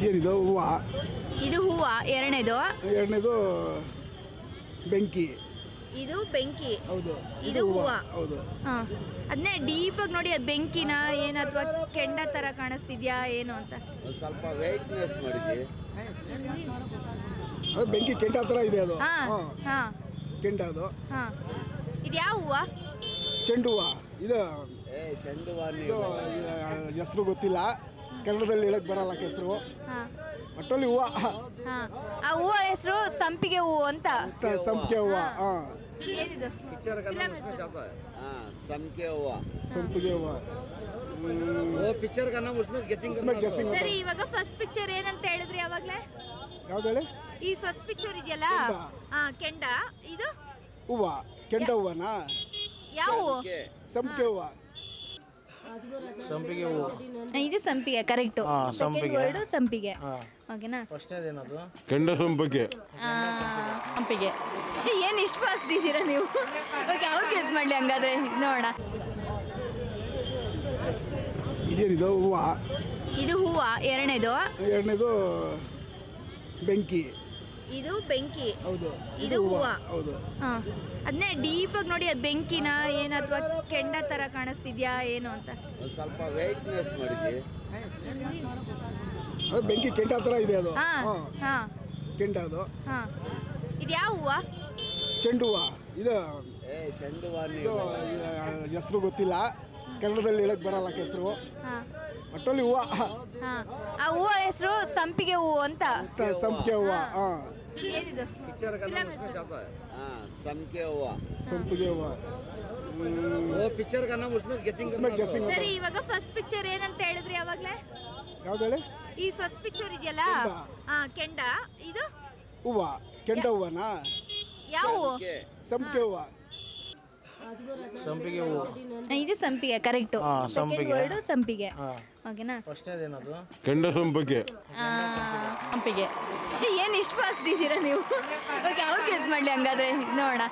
ಇದೇನಿದು? ಹೂವು? ಇದು ಹೂವ ಎರಡನೇದು. ಎರಡನೇದು ಬೆಂಕಿ. ಇದು ಬೆಂಕಿ. ಹೌದು ಇದು ಹೂವ. ಹೌದು. ಹಾ. ಅದನ್ನೇ ಡೀಪಾಗಿ ನೋಡಿ ಅದು ಬೆಂಕಿನ ಏನು ಅಥವಾ ಕೆಂಡ ಥರ ಕಾಣಿಸ್ತಿದ್ಯಾ ಏನು ಅಂತ. ಸ್ವಲ್ಪ ವೆಯ್ಟ್ನೆಸ್ ಮಾಡಿದ್ವಿ ಅದು ಬೆಂಕಿ ಕೆಂಡ ಥರ ಇದೆ ಅದು. ಹಾ ಹಾಂ. ಹಾ. ಕೆಂಡ ಅದು. ಹಾ. ಇದು ಯಾವ ಹೂವ? ಚೆಂಡು ಹೂವು. ಇದು ಏ ಚೆಂಡು ಹೂವ ಇದು ಹೆಸರು ಗೊತ್ತಿಲ್ಲ. ಕನ್ನಡದಲ್ಲಿ ಹೇಳಕ್ ಬರಲ್ಲ ಹೆಸರು ಹಾ ಒಟ್ಟಲ್ಲಿ ಹೂವು ಹಾ ಆ ಹೂವ ಹೆಸರು ಸಂಪಿಗೆ ಹೂವು ಅಂತ ಸಂಪಿಗೆ ಹೂವು ಹಾಂ ಏನಿದು ಪಿಕ್ಚರ್ Film ಹೆಸ್ರು. ಹಾಂ ಸಂಖ್ಯೆ ಹೂವ ಸಂಪಿಗೆ ಹೂವು ಓ ಪಿಕ್ಚರ್ का नाम उसमें गेसिंग उसमें guessing होता ಸರಿ ಇವಾಗ ಫಸ್ಟ್ ಪಿಕ್ಚರ್ ಏನಂತ ಹೇಳಿದ್ರಿ ಯಾವಾಗ್ಲೇ ಯಾವ್ದು ಹೇಳಿ ಈ ಫಸ್ಟ್ ಪಿಕ್ಚರ್ ಇದೆಯಲ್ಲ ಕೆಂಡ. ಹಾ ಕೆಂಡ ಇದು ಹೂವು ಕೆಂಡ ಹೂವನಾ ಯಾವ ಹೂವು ಸಂಪಿಗೆ ಹೂವು ಸಂಪಿಗೆ ಹೂವು ಇದು ಸಂಪಿಗೆ ಕರೆಕ್ಟು ಹಾ, ಸಂಪಿಗೆ. ಎರಡು ಸಂಪಿಗೆ. ಓಕೆನಾ? ಫಸ್ಟ್ನೇದೇನದು ಕೆಂಡ ಸಂಪಿಗೆ. ಆ, ಸಂಪಿಗೆ. ಏ, ಏನ್ ಇಷ್ಟು ಫಾಸ್ಟ್ ಇದ್ದೀರಾ ನೀವು? ಓಕೆ ಅವ್ರು ಗೆಸ್ ಮಾಡ್ಲಿ ಹಂಗಾದ್ರೆ. ನೋಡೋಣ. ಇದೇನಿದು ಹೂವು? ಇದು ಹೂವ ಎರಡನೇದು. ಎರಡನೇದು ಬೆಂಕಿ. ಇದು ಬೆಂಕಿ. ಹೌದು ಇದು ಹೂವು. ಹೌದು. ಹಾ. ಅದನ್ನೇ ಆಗಿ ನೋಡಿ ಅದು ಬೆಂಕಿನ ಏನು ಅಥವಾ ಕೆಂಡ ತರ ಕಾಣಿಸ್ತಿದ್ಯಾ ಏನು ಅಂತ. ಒಂದು ಸ್ವಲ್ಪ ವೈಟ್ನೆಸ್ ಮಾಡಿದ್ವಿ. ಅದು ಬೆಂಕಿ ಕೆಂಡ ಥರ ಇದೆ ಅದು. ಹಾ ಹಾಂ. ಹಾ. ಕೆಂಡ ಅದು. ಹಾ. ಇದು ಯಾವ ಹೂವ? ಚೆಂಡು ಹೂವು. ಇದು ಏ ಚೆಂಡು ಹೂವ ಇದು ನೀವು ಹೆಸರು ಗೊತ್ತಿಲ್ಲ. ಕನ್ನಡದಲ್ಲಿ ಹೇಳಕ್ ಬರಲ್ಲ ಹೆಸರು ಹಾ. ಒಟ್ಟಲ್ಲಿ ಹೂವು. ಹಾ. ಆ ಹೂವ ಹೆಸರು ಸಂಪಿಗೆ ಹೂವು ಅಂತ. ಸಂಪಿಗೆ ಹೂವು. ಹಾಂ. ಸಂಖ್ಯೆ ಹೂವ. ಸಂಪಿಗೆ ಹೂವ. ಓ ಪಿಕ್ಚರ್ ಕನ್ನ ಸರಿ ಇವಾಗ ಫಸ್ಟ್ ಪಿಕ್ಚರ್ ಏನಂತ ಹೇಳಿದ್ರಿ ಯಾವಾಗಲೇ? ಯಾವ್ದು ಹೇಳಿ? ಈ ಫಸ್ಟ್ ಪಿಕ್ಚರ್ ಇದೆಯಲ್ಲ? ಹಾ ಕೆಂಡ. ಇದು? ಹೂವ. ಕೆಂಡ ಹೂವನಾ? ಯಾವ ಹೂವು? ಸಂಪಿಗೆ. ಹೂವ. ಸಂಪಿಗೆ ಹೂವು ಇದು ಸಂಪಿಗೆ ಕರೆಕ್ಟು ಹಾ, ಸಂಪಿಗೆ. ಎರಡು ಸಂಪಿಗೆ. ಓಕೆನಾ? ಫಸ್ಟ್ನೇದೇನದು ಕೆಂಡ ಸಂಪಿಗೆ. ಆ, ಸಂಪಿಗೆ. ಏ, ಏನ್ ಇಷ್ಟು ಫಾಸ್ಟ್ ಇದ್ದೀರಾ ನೀವು? ಓಕೆ ಅವ್ರು ಗೆಸ್ ಮಾಡ್ಲಿ ಹಂಗಾದ್ರೆ. ನೋಡೋಣ.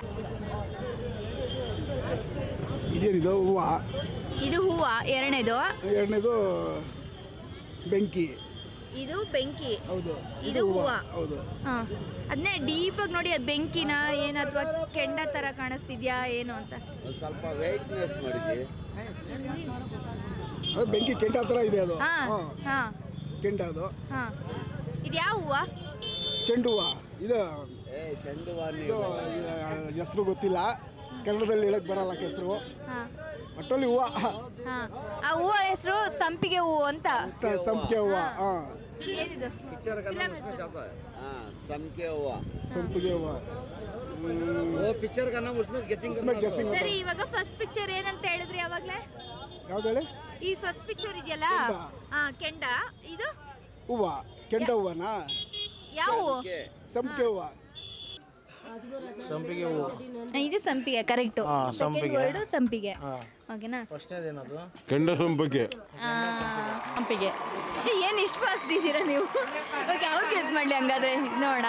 ಇದೇನಿದು ಹೂವು? ಇದು ಹೂವ ಎರಡನೇದು. ಎರಡನೇದು ಬೆಂಕಿ. ಇದು ಬೆಂಕಿ. ಹೌದು ಇದು ಹೂವ. ಹೌದು. ಹಾ. ಅದನ್ನೇ ಡೀಪಾಗಿ ನೋಡಿ ಅದು ಬೆಂಕಿನ ಏನ್ ಅಥವಾ ಕೆಂಡ ತರ ಕಾಣಿಸ್ತಿದ್ಯಾ ಏನು ಅಂತ. ಒಂದು ಸ್ವಲ್ಪ ವೆಯ್ಟ್ನೆಸ್ ಮಾಡಿದ್ವಿ ಅದು ಬೆಂಕಿ ಕೆಂಡ ಥರ ಇದೆ ಅದು. ಹಾ ಹಾಂ. ಹಾ. ಕೆಂಡ ಅದು. ಹಾ. ಇದು ಯಾವ ಹೂವ? ಚೆಂಡು ಹೂವು. ಇದು ಏ ಚೆಂಡು ಹೂವ ಇದು ನೀವು ಹೆಸರು ಗೊತ್ತಿಲ್ಲ. ಕನ್ನಡದಲ್ಲಿ ಹೇಳಕ್ ಬರಲ್ಲ ಹೆಸರು ಹಾ. ಒಟ್ಟಲ್ಲಿ ಹೂವು ಹಾ ಆ ಹೂವ ಹೆಸರು ಸಂಪಿಗೆ ಹೂವು ಅಂತ ಸಂಪಿಗೆ ಹೂವು ಹಾಂ ಏನಿದು ಪಿಕ್ಚರ್ का Film नाम ಹೆಸ್ರು. ಹಾಂ ಸಂಖ್ಯೆ ಹೂವ ಸಂಪಿಗೆ ಹೂವು ಓ ಪಿಕ್ಚರ್ का नाम उसमें गेसिंग उसमें guessing होता ಸರಿ ಇವಾಗ ಫಸ್ಟ್ ಪಿಕ್ಚರ್ ಏನಂತ ಹೇಳಿದ್ರಿ ಯಾವಾಗ್ಲೇ ಯಾವ್ದು ಹೇಳಿ ಈ ಫಸ್ಟ್ ಪಿಕ್ಚರ್ ಇದೆಯಲ್ಲ ಕೆಂಡ. ಹಾ ಕೆಂಡ ಇದು ಹೂವು ಕೆಂಡ ಹೂವನಾ ಯಾವ ಹೂವು ಸಂಪಿಗೆ ಹೂವು ಸಂಪಿಗೆ ಹೂವು. ಇದು ಸಂಪಿಗೆ ಕರೆಕ್ಟ್ ಹಾ, ಸಂಪಿಗೆ. ವರ್ಡ್ ಸಂಪಿಗೆ. ಓಕೆನಾ ಫಸ್ಟ್ನೇದೇನದು ಕೆಂಡ ಸಂಪಿಗೆ. ಸಂಪಿಗೆ. ಏನ್ ಇಷ್ಟು ಫಾಸ್ಟ್ ಇದ್ದೀರಾ ನೀವು? ಓಕೆ ಅವ್ರು ಗೆಸ್ ಮಾಡ್ಲಿ ಹಂಗಾದ್ರೆ. ನೋಡೋಣ.